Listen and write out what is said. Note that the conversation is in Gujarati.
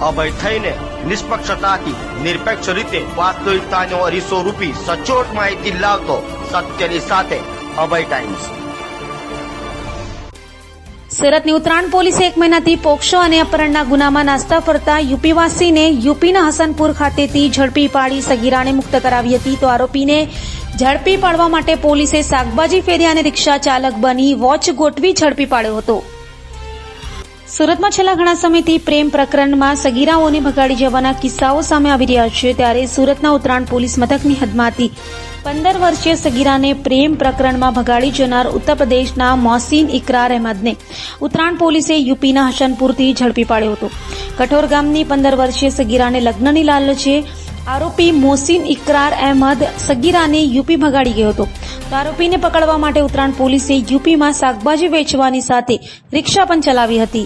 અભય થઈને નિષ્પક્ષતાથી, નિરપેક્ષ રીતે વાસ્તવિકતાનો અરીસો રૂપી સચોટ માહિતી લાવતો સત્યની સાથે અભય ટાઈમ્સ સુરતની ઉત્તરાયણ પોલીસે એક મહિનાથી પોક્સો અને અપહરણના ગુનામાં નાસ્તા ફરતા યુપીવાસીને યુપીના હસનપુર ખાતેથી ઝડપી પાડી સગીરાને મુક્ત કરાવી હતી. તો આરોપીને ઝડપી પાડવા માટે પોલીસે શાકભાજી ફેરી અને રિક્ષા ચાલક બની વોચ ગોઠવી ઝડપી પાડ્યો હતો. સુરતમાં છેલ્લા ઘણા સમયથી પ્રેમ પ્રકરણમાં સગીરાઓને ભગાડી જવાના કિસ્સાઓ સામે આવી રહ્યા છે ત્યારે સુરતના ઉત્તરાયણ પોલીસ મથકની હદમાંથી પંદર વર્ષીય સગીરાને પ્રેમ પ્રકરણમાં ભગાડી જનાર ઉત્તર પ્રદેશના મોહસિન ઇકરાર અહેમદને ઉત્તરાયણ પોલીસે યુપીના હસનપુરથી ઝડપી પાડ્યો હતો. કઠોર ગામની પંદર વર્ષીય સગીરાને લગ્નની લાલચે આરોપી મોસીન ઇકરાર અહેમદ સગીરાને યુપી ભગાડી ગયો હતો. તો આરોપીને પકડવા માટે ઉત્તરાયણ પોલીસે યુપીમાં શાકભાજી વેચવાની સાથે રિક્ષા પણ ચલાવી હતી.